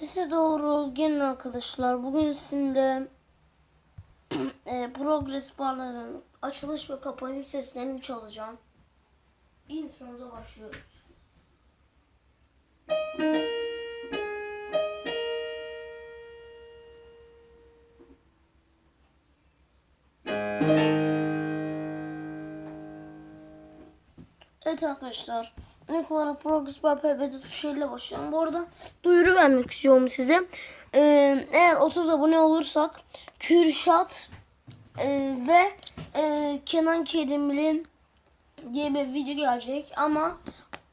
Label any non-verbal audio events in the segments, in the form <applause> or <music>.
Sese doğru gelin arkadaşlar. Bugün sizinle <clears throat> e, progress barların açılış ve kapanış seslerini çalacağım. Intromuza başlıyoruz. Evet arkadaşlar. İlk olarak Progress Bar PB'de tuşuyla başlayalım. Bu arada duyuru vermek istiyorum size. Ee, eğer 30 abone olursak Kürşat e, ve e, Kenan Kerimli diye bir video gelecek. Ama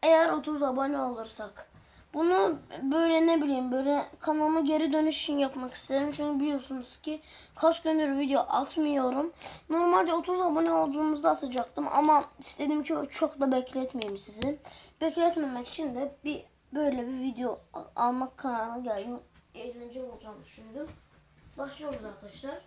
eğer 30 abone olursak. Bunu böyle ne bileyim böyle kanalıma geri dönüş için yapmak isterim. Çünkü biliyorsunuz ki kaç gündür video atmıyorum. Normalde 30 abone olduğumuzda atacaktım ama istedim ki çok da bekletmeyeyim sizi. Bekletmemek için de bir böyle bir video al- almak kararına geldim. Eğlenceli olacağını düşündüm. Başlıyoruz arkadaşlar.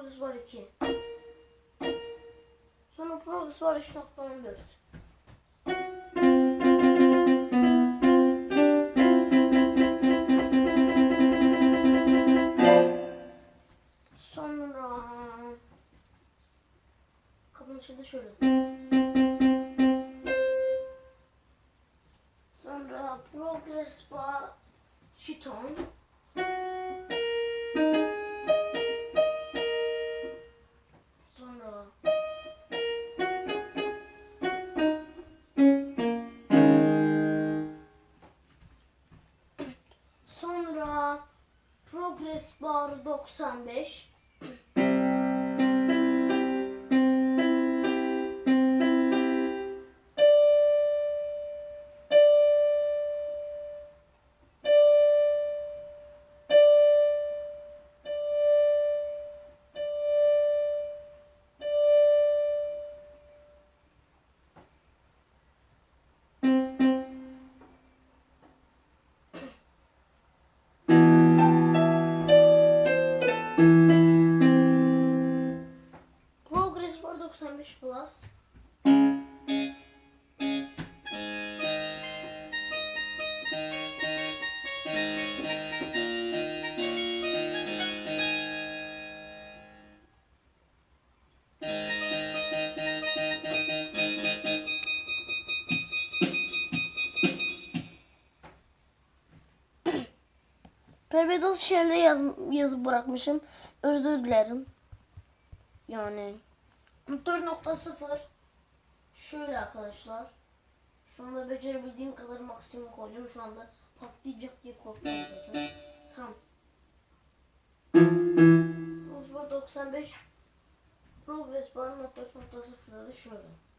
Progress bar 2 sonra progress bar 3.14 sonra kapanışı da şöyle. Sonra progress bar şiton. 95. PBDOS şeyde yaz, yazıp bırakmışım. Özür dilerim. Yani 4.0 şöyle arkadaşlar. Şu anda becerebildiğim kadar maksimum koydum. Şu anda patlayacak diye korkuyorum zaten. Tamam. Progress bar 95 Progress bar 4.0'da da şöyle.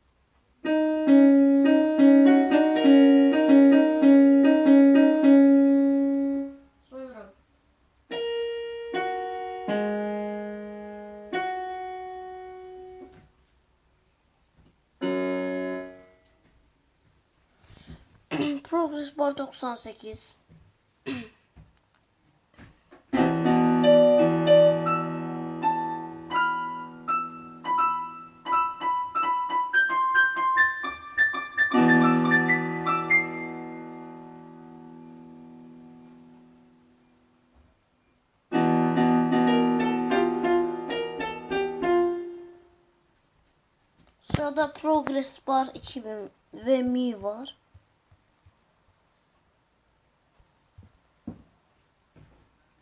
Progress bar 98. Sırada Progress Bar 2000 ve Mi var.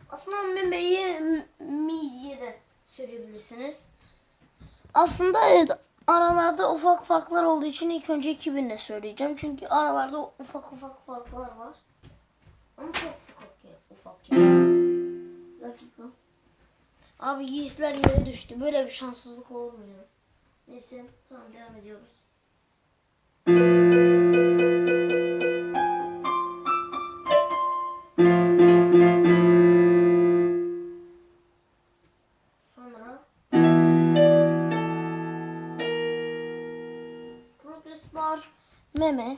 Aslında memeyi Mi diye de söyleyebilirsiniz. Aslında evet aralarda ufak farklar olduğu için ilk önce 2000'le söyleyeceğim. Çünkü aralarda ufak ufak farklar var. Ama çok ufak ya. Ufak ya. Dakika. Abi giysiler yere düştü. Böyle bir şanssızlık olur mu ya? Neyse tamam devam ediyoruz. Bar Meme.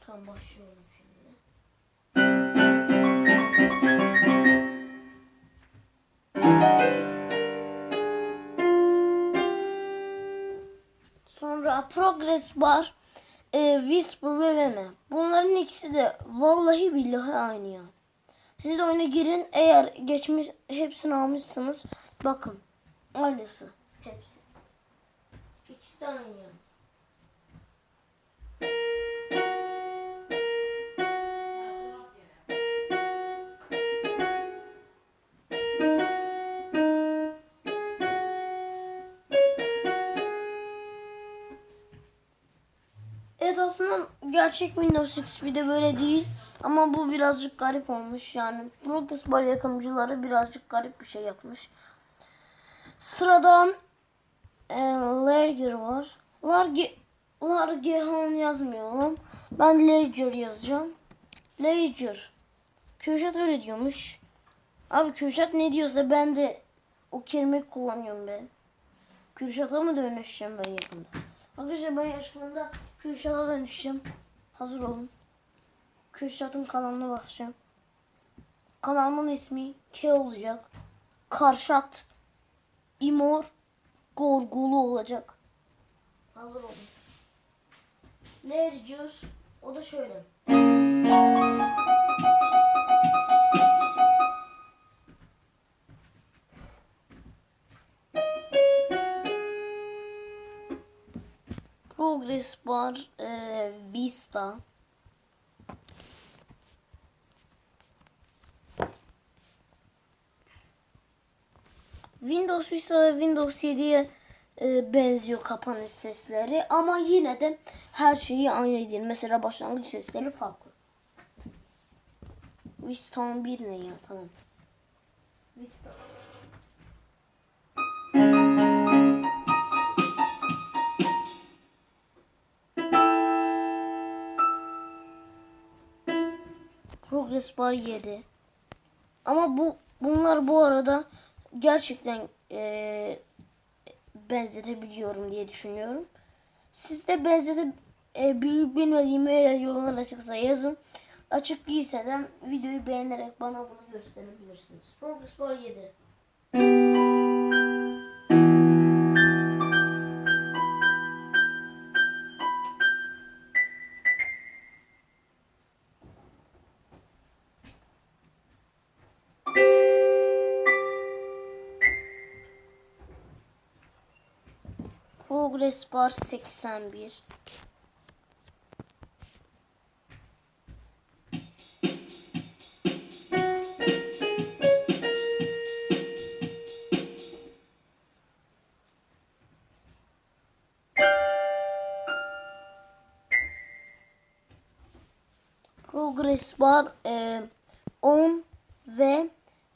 Tamam başlıyorum şimdi. Sonra Progress Bar, e, Whisper ve Meme. Bunların ikisi de vallahi billahi aynı ya. Siz de oyuna girin. Eğer geçmiş hepsini almışsınız. Bakın. Aynısı. Hepsi. De. Evet aslında gerçek Windows XP'de böyle değil. Ama bu birazcık garip olmuş. Yani Progress Bar yapımcıları birazcık garip bir şey yapmış. Sıradan e, Ledger var. Large, Largehan yazmıyorum. Ben Ledger yazacağım. Ledger. Kürşat öyle diyormuş. Abi Kürşat ne diyorsa ben de o kelimeyi kullanıyorum be. Kürşat'a mı dönüşeceğim ben yakında? Arkadaşlar ben yakında Kürşat'a dönüşeceğim. Hazır olun. Kürşat'ın kanalına bakacağım. Kanalımın ismi K olacak. Karşat İmor Gorgulu olacak. Hazır olun. Ledger o da şöyle. Progress Bar e, Vista. Windows Vista ve Windows 7'ye e, benziyor kapanış sesleri ama yine de her şeyi aynı değil. Mesela başlangıç sesleri farklı. Vista 11 ne ya tamam. Vista. Progress Bar 7. Ama bu bunlar bu arada gerçekten eee benzetebiliyorum diye düşünüyorum. Siz de benzete e, eğer yorumlar açıksa yazın. Açık değilse de videoyu beğenerek bana bunu gösterebilirsiniz. Progress Bar 7. Progress Bar 81. Progress Bar e, 10 ve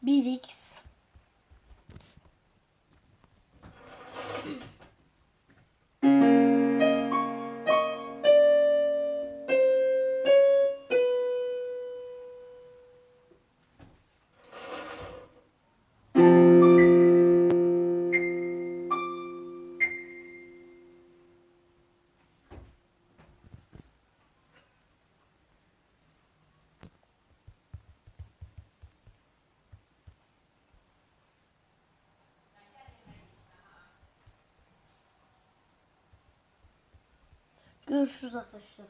1x. Görüşürüz arkadaşlar.